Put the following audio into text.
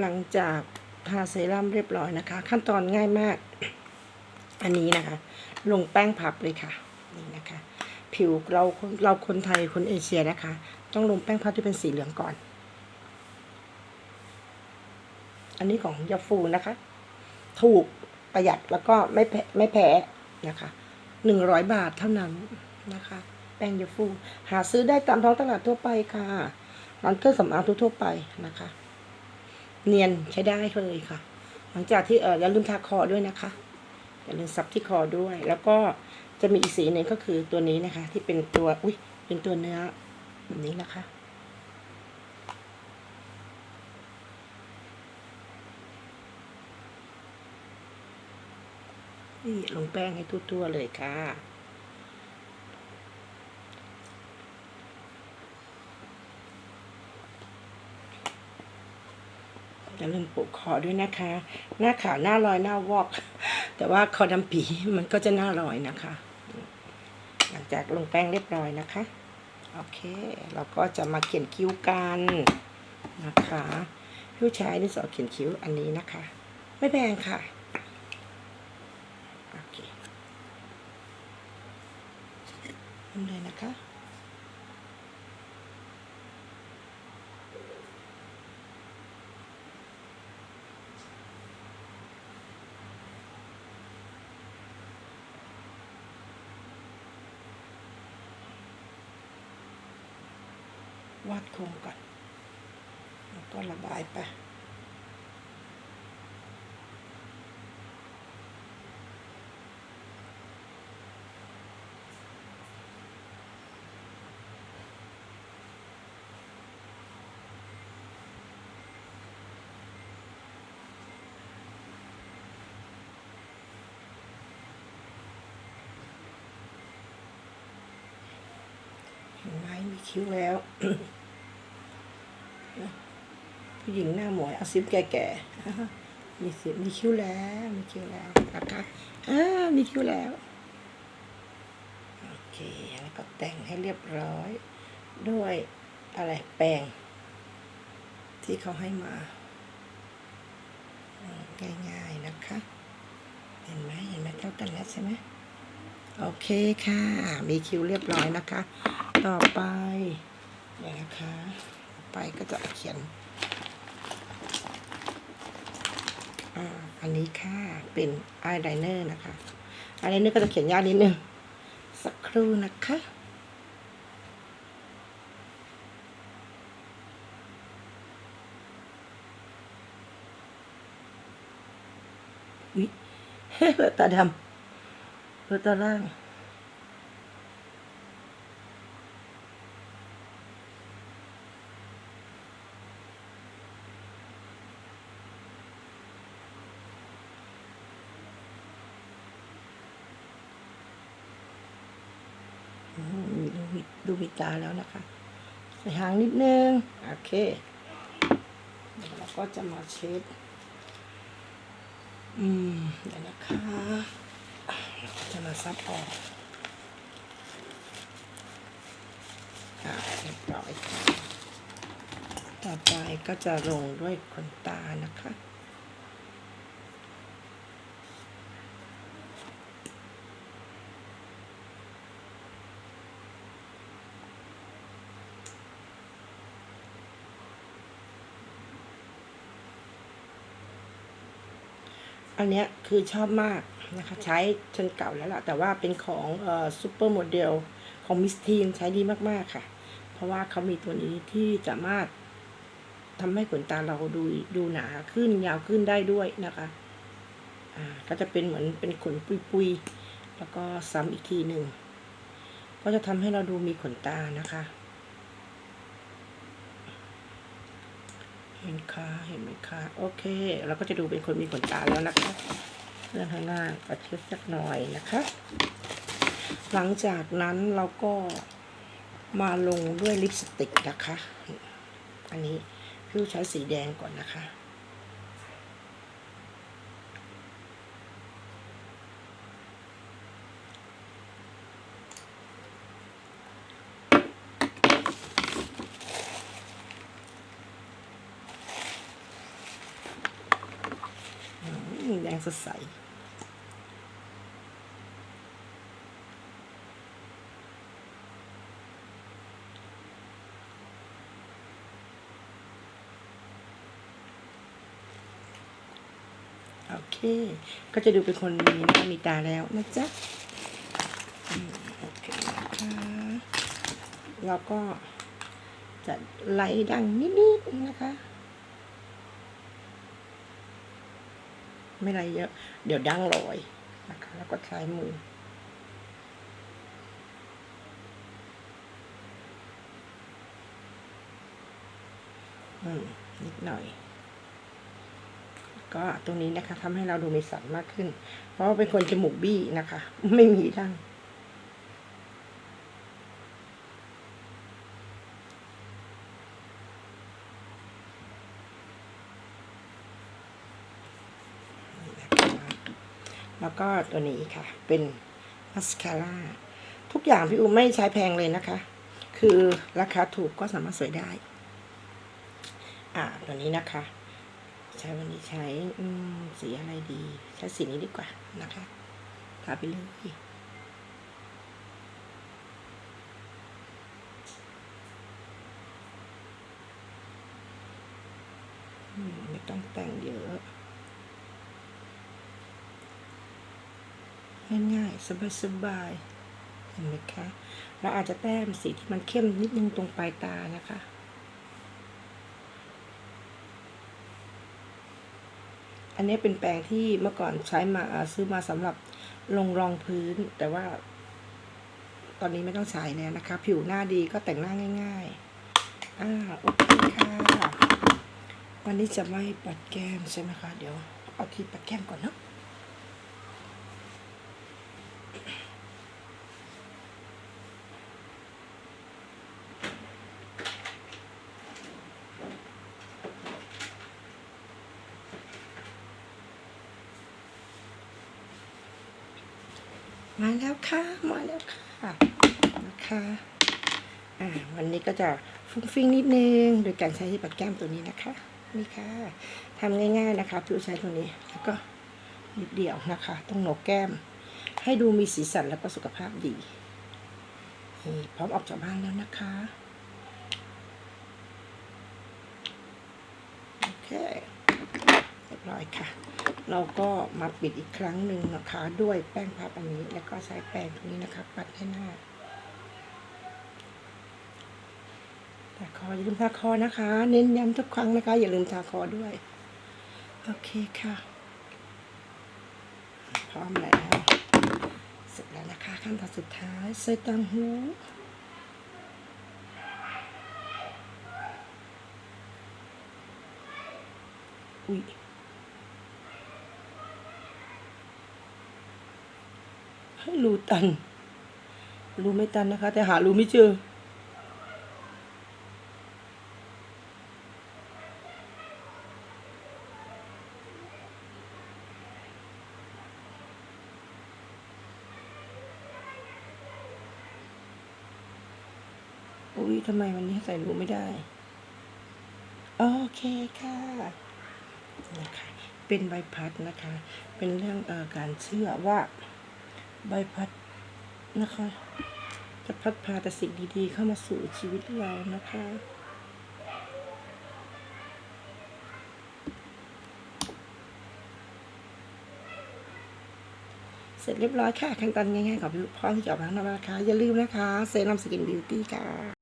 หลังจากทาเซรั่มเรียบร้อยนะคะ ขั้นตอนง่ายมาก อันนี้นะคะ ลงแป้งพับเลยค่ะนี่นะคะ ผิวเราเราคนไทยคนเอเชียนะคะ ต้องลงแป้งพับที่เป็นสีเหลืองก่อน อันนี้ของยาฟูนะคะ ถูกประหยัดแล้วก็ไม่แพ้ไม่แพ้นะคะหนึ่งร้อยบาทเท่านั้นนะคะ แป้งยาฟู หาซื้อได้ตามท้องตลาดทั่วไปค่ะร้านเครื่องสำอางทั่วไปนะคะ เนียนใช้ได้เลยค่ะ หลังจากที่เอออย่าลืมทาคอด้วยนะคะอย่าลืมซับที่คอด้วย แล้วก็จะมีอีกสีหนึ่งก็คือตัวนี้นะคะ ที่เป็นตัวอุ้ยเป็นตัวเนื้อแบบนี้นะคะนี่ลงแป้งให้ทั่วๆเลยค่ะ อย่าลืมปลูกคอด้วยนะคะ หน้าขาวหน้าลอยหน้าวอก แต่ว่าคอดำปีมันก็จะหน้าลอยนะคะ หลังจากลงแป้งเรียบร้อยนะคะ โอเค เราก็จะมาเขียนคิ้วกันนะคะผู้ชายที่สอเขียนคิ้วอันนี้นะคะ ไม่แพงค่ะโอเคทำเลยนะคะ วาดโครงก่อนแล้วก็ระบายไปเห็นไหมมีคิ้วแล้ว ผู้หญิงหน้าหมวยอาซิมแก่ๆมีสิมีคิ้วแล้ว มีคิ้วแล้วนะคะอ่ามีคิ้วแล้วโอเคแล้วก็แต่งให้เรียบร้อย ด้วยอะไรแปรงที่เขาให้มาง่ายๆนะคะ เห็นไหมเห็นไหมเท่ากันแล้วใช่ไหมโอเคค่ะ มีคิ้วเรียบร้อยนะคะ ต่อไปเดี๋ยวนะคะ ไปก็จะเขียน อันนี้ค่ะเป็นอายไลเนอร์นะคะอายไลเนอร์ก็จะเขียนยากนิดนึง สักครู่นะคะอุ๊ยเปิดตาดำเปิดตาล่าง อื มดูมีดูมีตาแล้วนะคะ ใส่หางนิดนึง โอเคเดี๋ยวเราก็จะมาเช็ด อืมเดี๋ยวนะคะเราก็จะมาซับออกอ่าเรียบร้อย ต่อไปก็จะลงด้วยขนตานะคะ อันเนี้ยคือชอบมากนะคะใช้จนเก่าแล้วล่ะ แต่ว่าเป็นของเอ่อซูเปอร์โมเดลของมิสทีนใช้ดีมาก ๆ ค่ะ เพราะว่าเขามีตัวนี้ที่สามารถทำให้ขนตาเราดูดูหนาขึ้นยาวขึ้นได้ด้วยนะคะอ่าก็จะเป็นเหมือนเป็นขนปุยๆแล้วก็ซ้ำอีกทีหนึ่งก็จะทำให้เราดูมีขนตานะคะ เห็นคะเห็นไหมคะโอเค เราก็จะดูเป็นคนมีขนตาแล้วนะคะเรื่องข้างหน้าก็เช็ดสักหน่อยนะคะ หลังจากนั้นเราก็มาลงด้วยลิปสติกนะคะ อันนี้พี่ใช้สีแดงก่อนนะคะ แดงสดใสโอเค ก็จะดูเป็นคนมีหน้ามีตาแล้วนะจ๊ะโอเคนะคะแล้วก็จะไหลดังนิดๆนะคะ ไม่ไรเยอะ เดี๋ยวดั้งลอยนะคะแล้วก็ใช้มืออืมนิดหน่อย ก็ตรงนี้นะคะทำให้เราดูมีสันมากขึ้น เพราะเป็นคนจมูกบี้นะคะ ไม่มีดั้งนี่นะคะ แล้วก็ตัวนี้ค่ะ เป็นมัสคาร่าทุกอย่างพี่อูไม่ใช้แพงเลยนะคะ คือราคาถูกก็สามารถสวยได้ อ่าตัวนี้นะคะ ใช้วันนี้ใช้สีอะไรดี ใช้สีนี้ดีกว่านะคะทาไปเลยอืมไม่ต้องแต่งเยอะ ง่ายๆ สบายๆ เห็นไหมคะ เราอาจจะแต้มสีที่มันเข้มนิดนึงตรงปลายตานะคะ อันนี้เป็นแปรงที่เมื่อก่อนใช้มาซื้อมาสำหรับลงรองพื้น แต่ว่า ตอนนี้ไม่ต้องใช้แล้วนะคะ ผิวหน้าดีก็แต่งหน้าง่าย ๆ อ่าโอเคค่ะ วันนี้จะไม่ปัดแก้มใช่ไหมคะ เดี๋ยวเอาที่ปัดแก้มก่อนเนาะ มาแล้วค่ะ มาแล้วค่ะนะคะอ่าวันนี้ก็จะฟุ้งฟิ้งนิดนึง โดยการใช้ที่ปัดแก้มตัวนี้นะคะนี่ค่ะทำง่าย ๆนะคะพี่ใช้ตัวนี้แล้วก็นิดเดียวนะคะ ต้องหนกแก้ม ให้ดูมีสีสันแล้วก็สุขภาพดีนี่พร้อมออกจากบ้านแล้วนะคะโอเค ร้อยค่ะ เราก็มาปิดอีกครั้งหนึ่งนะคะด้วยแป้งพับอันนี้ แล้วก็ใช้แป้งตรงนี้นะคะ ปัดให้หน้าทาคออย่าลืมทาคอนะคะ เน้นย้ำทุกครั้งนะคะ อย่าลืมทาคอด้วย โอเคค่ะ พร้อมแล้วเสร็จแล้วนะคะ ขั้นตอนสุดท้ายใส่ตังหูอุ้ย ให้ รูตัน รูไม่ตันนะคะ แต่หารูไม่เจอ อุ้ยทำไมวันนี้ใส่รูไม่ได้ โอเคค่ะนะคะเป็นใบพัดนะคะ เป็นเรื่องออการเชื่อว่า ใบพัดนะคะ จะพัดพาแต่สิ่งดีๆ เข้ามาสู่ชีวิตเรานะคะเสร็จเรียบร้อยค่ะขั้นตอนง่ายๆของพี่พร้อมที่จะออกมาแล้วนะคะ อย่าลืมนะคะ เซรั่มสกินบิวตี้ค่ะ